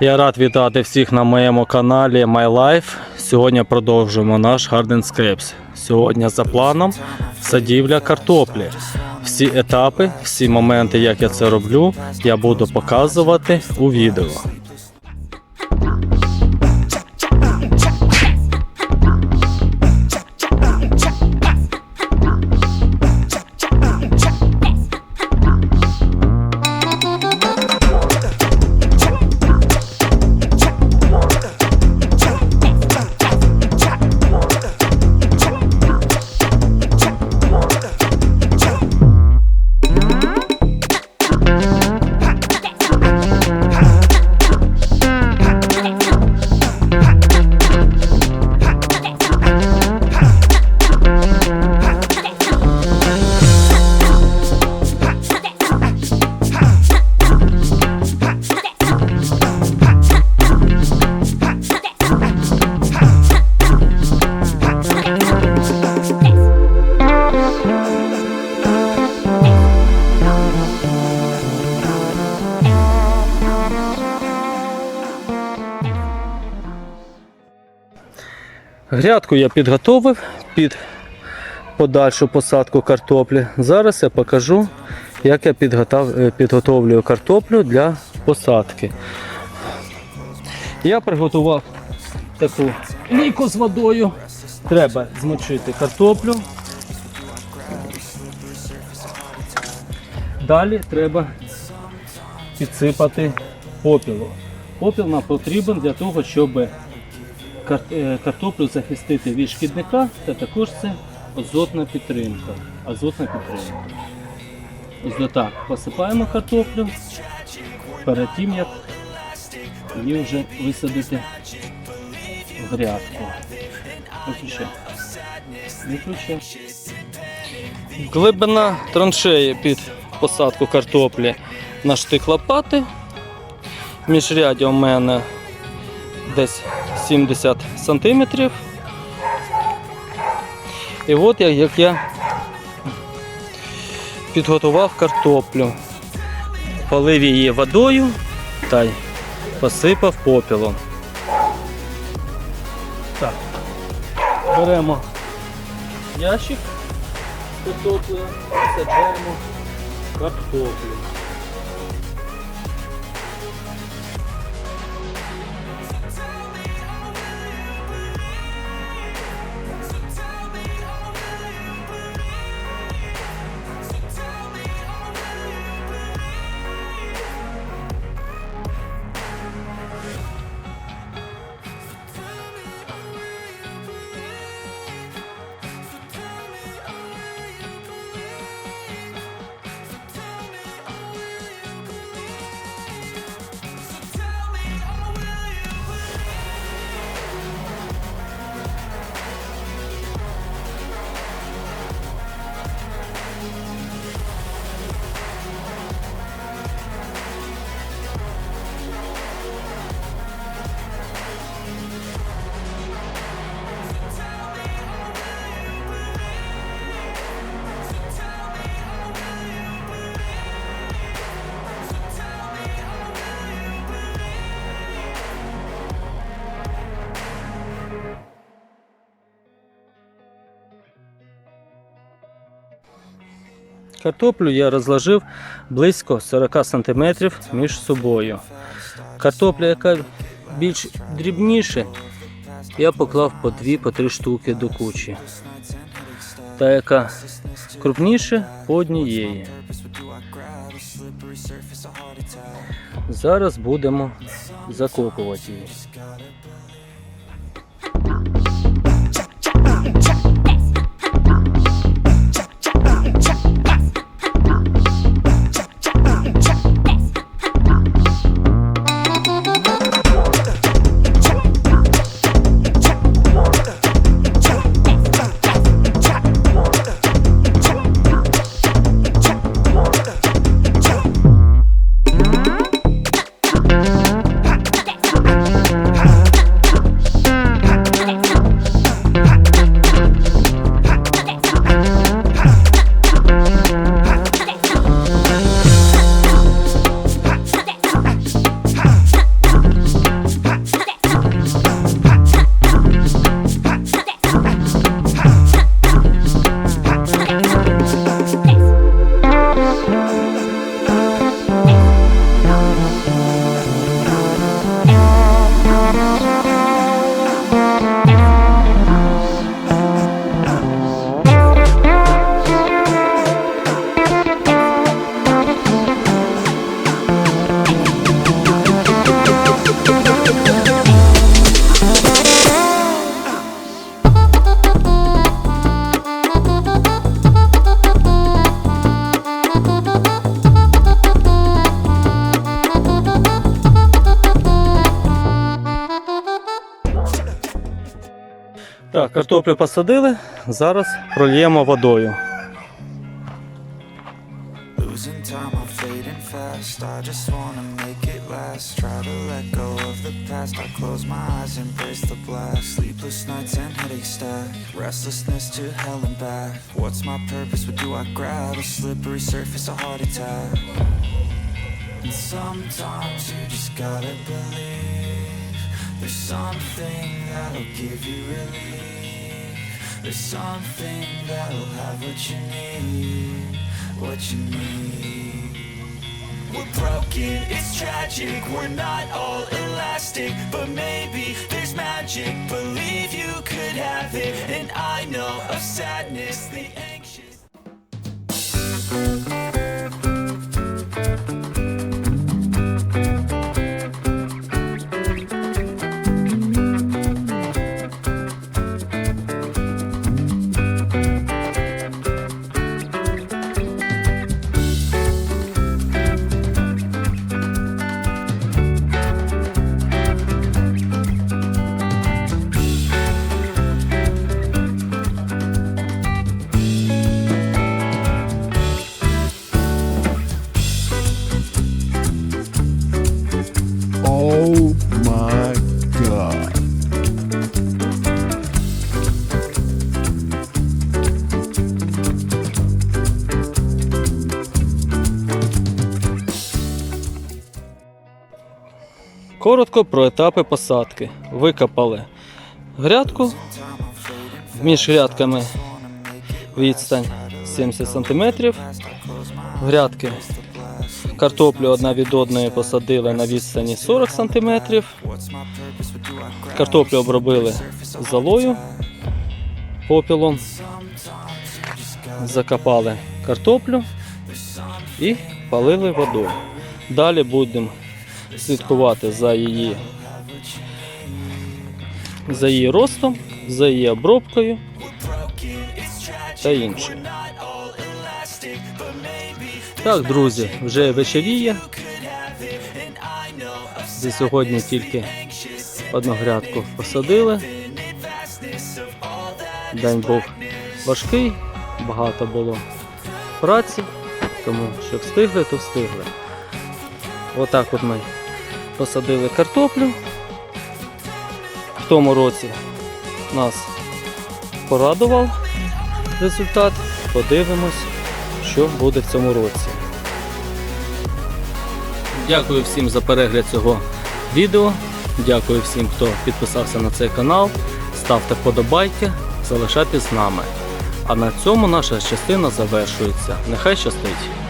Я рад вітати всіх на моєму каналі My Life. Сьогодні продовжуємо наш Gardenscapes. Сьогодні за планом садівля картоплі. Всі етапи, всі моменти, як я це роблю, я буду показувати у відео. Грядку я підготовив під подальшу посадку картоплі. Зараз я покажу, як я е, підготовлюю картоплю для посадки. Я приготував таку лійку з водою. Треба змочити картоплю. Далі треба підсипати попілу. Попіл нам потрібен для того, щоб картоплю захистити від шкідника, та також це азотна підтримка. Азотна підтримка. Ось отак посипаємо картоплю перед тим, як її вже висадити в грядку. Виключай. Виключай. Глибина траншеї під посадку картоплі на штик лопати. Міжряддя у мене десь 70 сантиметрів. І от як, як я підготував картоплю, полив її водою та й посипав попілом. Так, беремо ящик з і саджаємо картоплю. Картоплю я розложив близько 40 см між собою. Картопля, яка більш дрібніша, я поклав по 2-3 штуки до кучі. Та яка крупніше по однієї. Зараз будемо закопувати її. Surface, a heart attack. And sometimes you just gotta believe. There's something that'll give you relief. There's something that'll have what you need. What you need. We're broken, it's tragic. We're not all elastic, but maybe there's magic. Believe you could have it, and I know of sadness, the anxious. Коротко про етапи посадки. Викопали грядку. Між грядками відстань 70 см. Грядки картоплю одна від одної посадили на відстані 40 см. Картоплю обробили золою, попілом. Закопали картоплю і палили водою. Далі будемо слідкувати за її, за її ростом, за її обробкою та інше. Так, друзі, вже вечеріє. За сьогодні тільки одну грядку посадили. День був важкий, багато було праці, тому що встигли, то встигли. Отак от ми посадили картоплю. В тому році нас порадував результат. Подивимось, що буде в цьому році. Дякую всім за перегляд цього відео. Дякую всім, хто підписався на цей канал. Ставте вподобайки, залишайтесь з нами. А на цьому наша частина завершується. Нехай щастить!